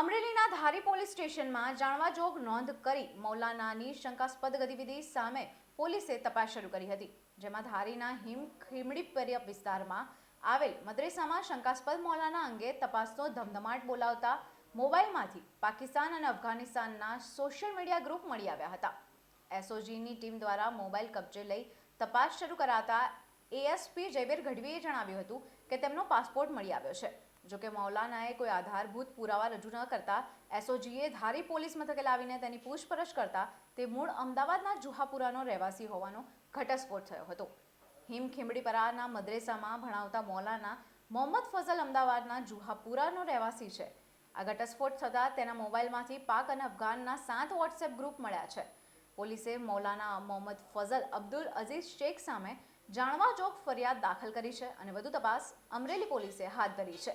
અમરેલીના ધારી પોલીસ સ્ટેશનમાં જાણવા જોગ નોંધ કરી મૌલાનાની શંકાસ્પદ ગતિવિધિ સામે પોલીસે તપાસ શરૂ કરી હતી, જેમાં ધારીના હિમ, ખીમડી પર્યપ વિસ્તારમાં આવેલ મદ્રેસામાં શંકાસ્પદ મૌલાના અંગે તપાસનો ધમધમાટ બોલાવતા મોબાઈલમાંથી પાકિસ્તાન અને અફઘાનિસ્તાનના સોશિયલ મીડિયા ગ્રુપ મળી આવ્યા હતા. એસઓજીની ટીમ દ્વારા મોબાઈલ કબજે લઈ તપાસ શરૂ કરાતા એએસપી જયવીર ગઢવીએ જણાવ્યું હતું કે તેમનો પાસપોર્ટ મળી આવ્યો છે. જોકે મૌલાનાએ કોઈ આધારભૂત પુરાવા રજૂ ન કરતા, એસઓજીએ ધારી પોલીસ મથકે લાવીને તેની પૂછપરછ કરતા તે મૂળ અમદાવાદના જુહાપુરાનો રહેવાસી હોવાનો ઘટસ્ફોટ થયો હતો. હિમ ખીમડીપરાના મદ્રેસામાં ભણાવતા મૌલાના મોહમ્મદ ફઝલ અમદાવાદના જુહાપુરાનો રહેવાસી છે. આ ઘટસ્ફોટ થતાં તેના મોબાઈલમાંથી પાક અને અફઘાનના સાત વોટ્સએપ ગ્રુપ મળ્યા છે. પોલીસે મૌલાના મોહમ્મદ ફઝલ અબ્દુલ અઝીઝ શેખ સામે જાણવા જોગ ફરિયાદ દાખલ કરી છે અને વધુ તપાસ અમરેલી પોલીસે હાથ ધરી છે.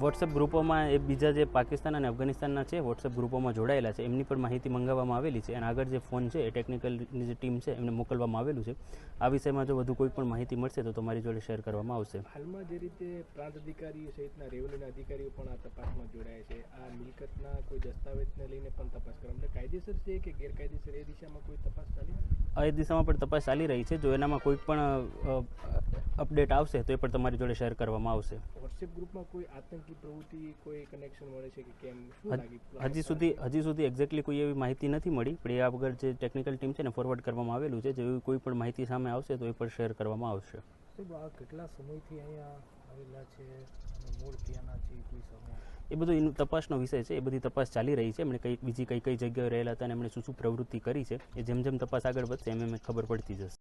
વોટ્સએપ ગ્રુપોમાં એ બીજા જે પાકિસ્તાન અને અફઘાનિસ્તાનના છે વોટ્સએપ ગ્રુપોમાં જોડાયેલા છે. એમની પણ માહિતી મંગાવવામાં આવેલી છે. અને આગળ જે ફોન છે એ ટેકનિકલની જે ટીમ છે એમને મોકલવામાં આવેલું છે. આ વિષયમાં જો વધુ કોઈ પણ માહિતી મળશે તો તમારી જોડે શેર કરવામાં આવશે. હાલમાં જે રીતે પ્રાંત અધિકારી સહિતના રેવન્યુના અધિકારીઓ પણ આ તપાસમાં જોડાયા છે. આ મિલકતના કોઈ દસ્તાવેજને લઈને પણ તપાસ કરવા કાયદેસર છે કે ગેરકાયદેસર? એ દિશામાં કોઈ તપાસ ચાલી આ એ દિશામાં પણ તપાસ ચાલી રહી છે. જો એનામાં કોઈ પણ અપડેટ આવશે તો એ પણ તમારી જોડે શેર કરવામાં આવશે. વોટ્સએપ ગ્રુપમાં કોઈ આતંકી પ્રવૃત્તિ કોઈ કનેક્શન મળે છે કે કેમ? હજ- સુધી હજી સુધી એક્ઝેક્ટલી કોઈ એવી માહિતી નથી મળી પણ એ આગળ જે ટેકનિકલ ટીમ છે ને ફોરવર્ડ કરવામાં આવેલું છે જેવી કોઈ પણ માહિતી સામે આવશે તો એ પણ શેર કરવામાં આવશે. કેટલા સમયથી અહીંયા આવેલા છે? મૂળ ત્યાંના છે? કોઈ સમય? એ બધું એનું તપાસનો વિષય છે એ બધી તપાસ ચાલી રહી છે. એમણે કઈ બીજી કઈ કઈ જગ્યાએ રહેલા હતા અને એમણે શું શું પ્રવૃત્તિ કરી છે એ જેમ જેમ તપાસ આગળ વધશે એમ એમ ખબર પડતી જશે.